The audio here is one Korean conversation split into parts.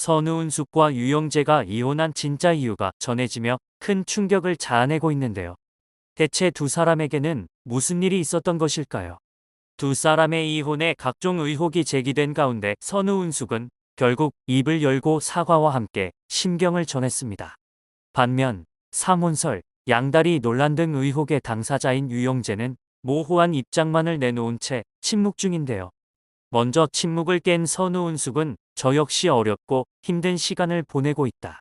선우은숙과 유영재가 이혼한 진짜 이유가 전해지며 큰 충격을 자아내고 있는데요. 대체 두 사람에게는 무슨 일이 있었던 것일까요? 두 사람의 이혼에 각종 의혹이 제기된 가운데 선우은숙은 결국 입을 열고 사과와 함께 심경을 전했습니다. 반면 삼혼설, 양다리 논란 등 의혹의 당사자인 유영재는 모호한 입장만을 내놓은 채 침묵 중인데요. 먼저 침묵을 깬 선우은숙은 저 역시 어렵고 힘든 시간을 보내고 있다.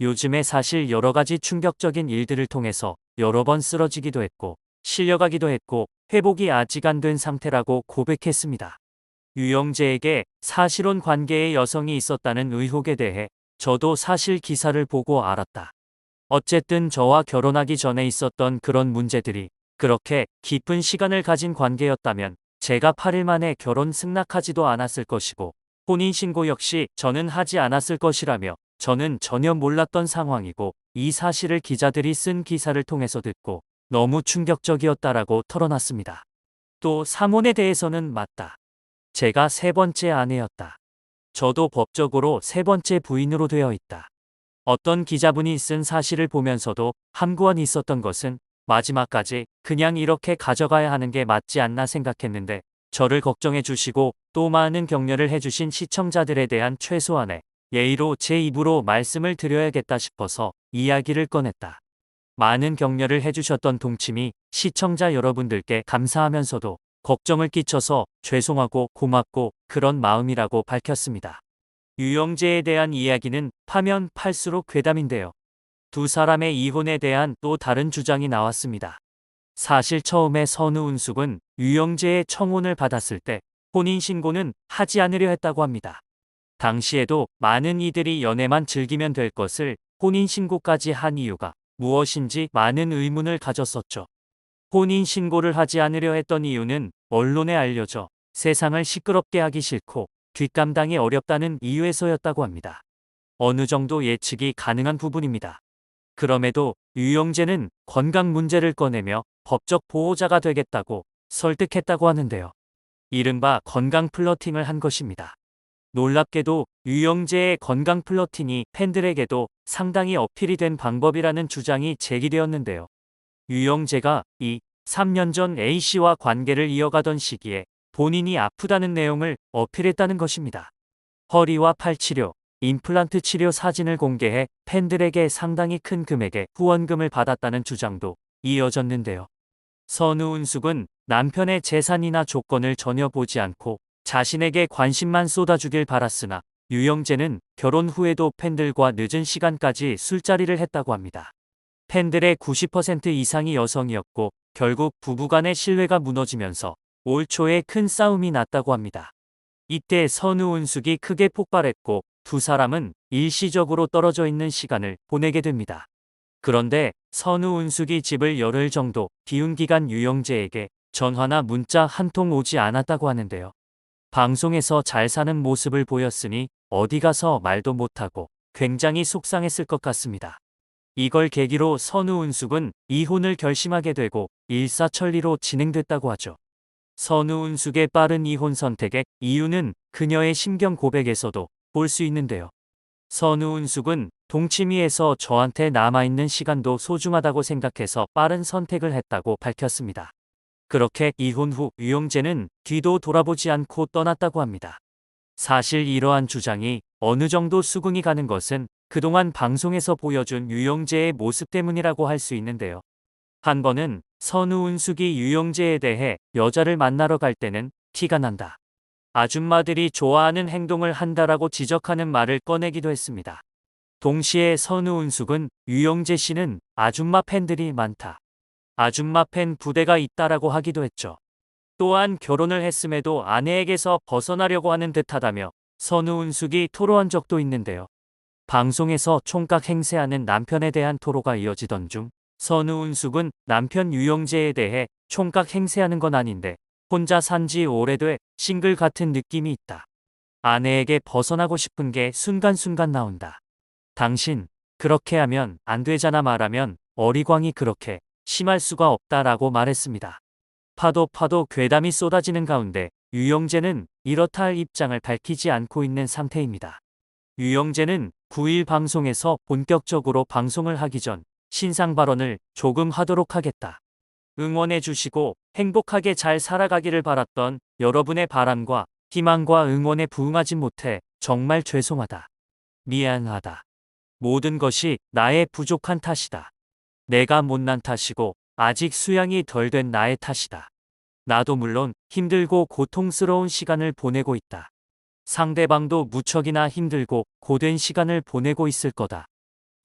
요즘에 사실 여러 가지 충격적인 일들을 통해서 여러 번 쓰러지기도 했고 실려가기도 했고 회복이 아직 안 된 상태라고 고백했습니다. 유영재에게 사실혼 관계의 여성이 있었다는 의혹에 대해 저도 사실 기사를 보고 알았다. 어쨌든 저와 결혼하기 전에 있었던 그런 문제들이 그렇게 깊은 시간을 가진 관계였다면 제가 8일 만에 결혼 승낙하지도 않았을 것이고 혼인신고 역시 저는 하지 않았을 것이라며 저는 전혀 몰랐던 상황이고 이 사실을 기자들이 쓴 기사를 통해서 듣고 너무 충격적이었다라고 털어놨습니다. 또 삼혼에 대해서는 맞다. 제가 세 번째 아내였다. 저도 법적으로 세 번째 부인으로 되어 있다. 어떤 기자분이 쓴 사실을 보면서도 함구한 있었던 것은 마지막까지 그냥 이렇게 가져가야 하는 게 맞지 않나 생각했는데 저를 걱정해 주시고 또 많은 격려를 해주신 시청자들에 대한 최소한의 예의로 제 입으로 말씀을 드려야겠다 싶어서 이야기를 꺼냈다. 많은 격려를 해주셨던 동치미 시청자 여러분들께 감사하면서도 걱정을 끼쳐서 죄송하고 고맙고 그런 마음이라고 밝혔습니다. 유영재에 대한 이야기는 파면 팔수록 괴담인데요. 두 사람의 이혼에 대한 또 다른 주장이 나왔습니다. 사실 처음에 선우은숙은 유영재의 청혼을 받았을 때 혼인신고는 하지 않으려 했다고 합니다. 당시에도 많은 이들이 연애만 즐기면 될 것을 혼인신고까지 한 이유가 무엇인지 많은 의문을 가졌었죠. 혼인신고를 하지 않으려 했던 이유는 언론에 알려져 세상을 시끄럽게 하기 싫고 뒷감당이 어렵다는 이유에서였다고 합니다. 어느 정도 예측이 가능한 부분입니다. 그럼에도 유영재는 건강 문제를 꺼내며 법적 보호자가 되겠다고 설득했다고 하는데요. 이른바 건강 플러팅을 한 것입니다. 놀랍게도 유영재의 건강 플러팅이 팬들에게도 상당히 어필이 된 방법이라는 주장이 제기되었는데요. 유영재가 이 3년 전 A씨와 관계를 이어가던 시기에 본인이 아프다는 내용을 어필했다는 것입니다. 허리와 팔 치료, 임플란트 치료 사진을 공개해 팬들에게 상당히 큰 금액의 후원금을 받았다는 주장도 이어졌는데요. 선우은숙은 남편의 재산이나 조건을 전혀 보지 않고 자신에게 관심만 쏟아주길 바랐으나 유영재는 결혼 후에도 팬들과 늦은 시간까지 술자리를 했다고 합니다. 팬들의 90% 이상이 여성이었고 결국 부부간의 신뢰가 무너지면서 올 초에 큰 싸움이 났다고 합니다. 이때 선우은숙이 크게 폭발했고 두 사람은 일시적으로 떨어져 있는 시간을 보내게 됩니다. 그런데 선우은숙이 집을 열흘 정도 비운 기간 유영재에게 전화나 문자 한 통 오지 않았다고 하는데요. 방송에서 잘 사는 모습을 보였으니 어디 가서 말도 못하고 굉장히 속상했을 것 같습니다. 이걸 계기로 선우은숙은 이혼을 결심하게 되고 일사천리로 진행됐다고 하죠. 선우은숙의 빠른 이혼 선택의 이유는 그녀의 심경 고백에서도 볼 수 있는데요. 선우은숙은 동치미에서 저한테 남아있는 시간도 소중하다고 생각해서 빠른 선택을 했다고 밝혔습니다. 그렇게 이혼 후 유영재는 뒤도 돌아보지 않고 떠났다고 합니다. 사실 이러한 주장이 어느 정도 수긍이 가는 것은 그동안 방송에서 보여준 유영재의 모습 때문이라고 할 수 있는데요. 한 번은 선우은숙이 유영재에 대해 여자를 만나러 갈 때는 티가 난다. 아줌마들이 좋아하는 행동을 한다라고 지적하는 말을 꺼내기도 했습니다. 동시에 선우은숙은 유영재 씨는 아줌마 팬들이 많다. 아줌마 팬 부대가 있다라고 하기도 했죠. 또한 결혼을 했음에도 아내에게서 벗어나려고 하는 듯하다며 선우은숙이 토로한 적도 있는데요. 방송에서 총각 행세하는 남편에 대한 토로가 이어지던 중 선우은숙은 남편 유영재에 대해 총각 행세하는 건 아닌데 혼자 산 지 오래돼 싱글 같은 느낌이 있다. 아내에게 벗어나고 싶은 게 순간순간 나온다. 당신 그렇게 하면 안 되잖아 말하면 어리광이 그렇게 심할 수가 없다라고 말했습니다. 파도 파도 괴담이 쏟아지는 가운데 유영재는 이렇다 할 입장을 밝히지 않고 있는 상태입니다. 유영재는 9일 방송에서 본격적으로 방송을 하기 전 신상 발언을 조금 하도록 하겠다. 응원해 주시고 행복하게 잘 살아가기를 바랐던 여러분의 바람과 희망과 응원에 부응하지 못해 정말 죄송하다. 미안하다. 모든 것이 나의 부족한 탓이다. 내가 못난 탓이고 아직 수양이 덜 된 나의 탓이다. 나도 물론 힘들고 고통스러운 시간을 보내고 있다. 상대방도 무척이나 힘들고 고된 시간을 보내고 있을 거다.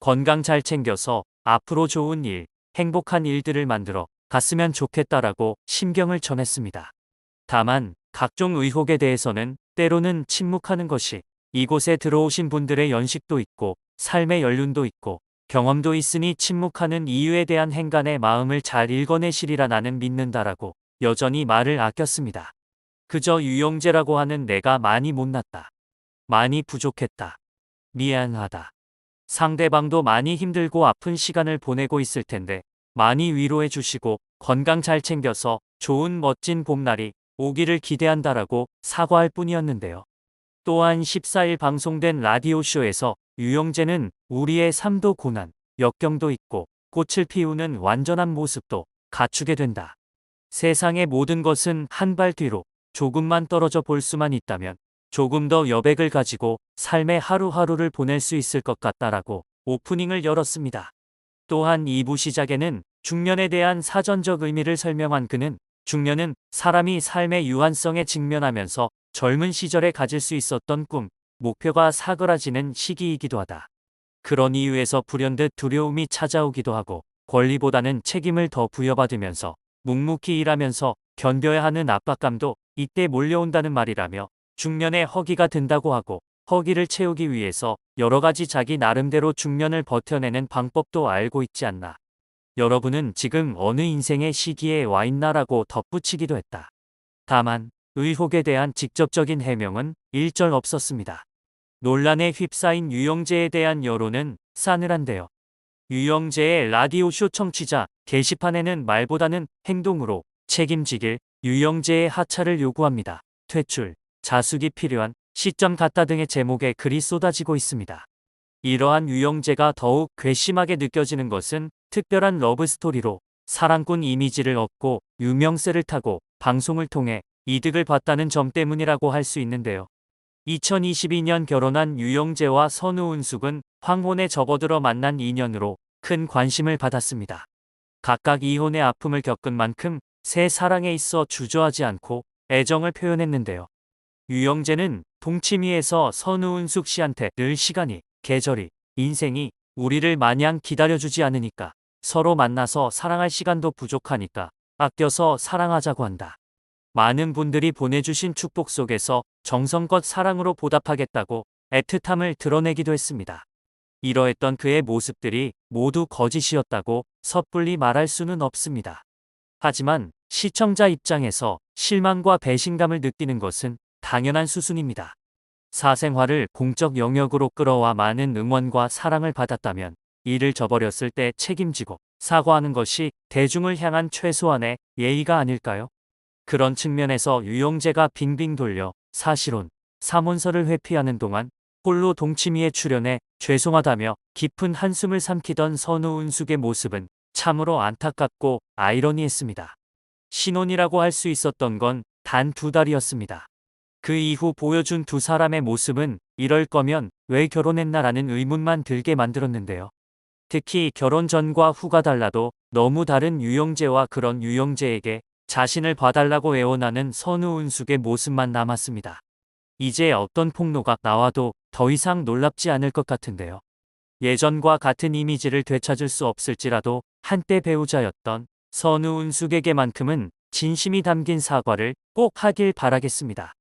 건강 잘 챙겨서 앞으로 좋은 일, 행복한 일들을 만들어 갔으면 좋겠다라고 심경을 전했습니다. 다만 각종 의혹에 대해서는 때로는 침묵하는 것이 이곳에 들어오신 분들의 연식도 있고 삶의 연륜도 있고 경험도 있으니 침묵하는 이유에 대한 행간의 마음을 잘 읽어내시리라 나는 믿는다라고 여전히 말을 아꼈습니다. 그저 유영재라고 하는 내가 많이 못났다. 많이 부족했다. 미안하다. 상대방도 많이 힘들고 아픈 시간을 보내고 있을 텐데 많이 위로해 주시고 건강 잘 챙겨서 좋은 멋진 봄날이 오기를 기대한다라고 사과할 뿐이었는데요. 또한 14일 방송된 라디오쇼에서 유영재는 우리의 삶도 고난, 역경도 있고 꽃을 피우는 완전한 모습도 갖추게 된다. 세상의 모든 것은 한 발 뒤로 조금만 떨어져 볼 수만 있다면 조금 더 여백을 가지고 삶의 하루하루를 보낼 수 있을 것 같다라고 오프닝을 열었습니다. 또한 2부 시작에는 중년에 대한 사전적 의미를 설명한 그는 중년은 사람이 삶의 유한성에 직면하면서 젊은 시절에 가질 수 있었던 꿈, 목표가 사그라지는 시기이기도 하다. 그런 이유에서 불현듯 두려움이 찾아오기도 하고 권리보다는 책임을 더 부여받으면서 묵묵히 일하면서 견뎌야 하는 압박감도 이때 몰려온다는 말이라며 중년에 허기가 든다고 하고 허기를 채우기 위해서 여러 가지 자기 나름대로 중년을 버텨내는 방법도 알고 있지 않나. 여러분은 지금 어느 인생의 시기에 와 있나라고 덧붙이기도 했다. 다만 의혹에 대한 직접적인 해명은 일절 없었습니다. 논란에 휩싸인 유영재에 대한 여론은 싸늘한데요. 유영재의 라디오쇼 청취자 게시판에는 말보다는 행동으로 책임지길 유영재의 하차를 요구합니다. 퇴출, 자숙이 필요한 시점 같다 등의 제목의 글이 쏟아지고 있습니다. 이러한 유영재가 더욱 괘씸하게 느껴지는 것은 특별한 러브스토리로 사랑꾼 이미지를 얻고 유명세를 타고 방송을 통해 이득을 봤다는 점 때문이라고 할 수 있는데요. 2022년 결혼한 유영재와 선우은숙은 황혼에 접어들어 만난 인연으로 큰 관심을 받았습니다. 각각 이혼의 아픔을 겪은 만큼 새 사랑에 있어 주저하지 않고 애정을 표현했는데요. 유영재는 동치미에서 선우은숙 씨한테 늘 시간이, 계절이, 인생이 우리를 마냥 기다려주지 않으니까 서로 만나서 사랑할 시간도 부족하니까 아껴서 사랑하자고 한다. 많은 분들이 보내주신 축복 속에서 정성껏 사랑으로 보답하겠다고 애틋함을 드러내기도 했습니다. 이러했던 그의 모습들이 모두 거짓이었다고 섣불리 말할 수는 없습니다. 하지만 시청자 입장에서 실망과 배신감을 느끼는 것은 당연한 수순입니다. 사생활을 공적 영역으로 끌어와 많은 응원과 사랑을 받았다면 이를 저버렸을 때 책임지고 사과하는 것이 대중을 향한 최소한의 예의가 아닐까요? 그런 측면에서 유영재가 빙빙 돌려 사실혼, 사문서를 회피하는 동안 홀로 동치미에 출연해 죄송하다며 깊은 한숨을 삼키던 선우 은숙의 모습은 참으로 안타깝고 아이러니했습니다. 신혼이라고 할 수 있었던 건 단 두 달이었습니다. 그 이후 보여준 두 사람의 모습은 이럴 거면 왜 결혼했나라는 의문만 들게 만들었는데요. 특히 결혼 전과 후가 달라도 너무 다른 유영재와 그런 유영재에게 자신을 봐달라고 애원하는 선우은숙의 모습만 남았습니다. 이제 어떤 폭로가 나와도 더 이상 놀랍지 않을 것 같은데요. 예전과 같은 이미지를 되찾을 수 없을지라도 한때 배우자였던 선우은숙에게만큼은 진심이 담긴 사과를 꼭 하길 바라겠습니다.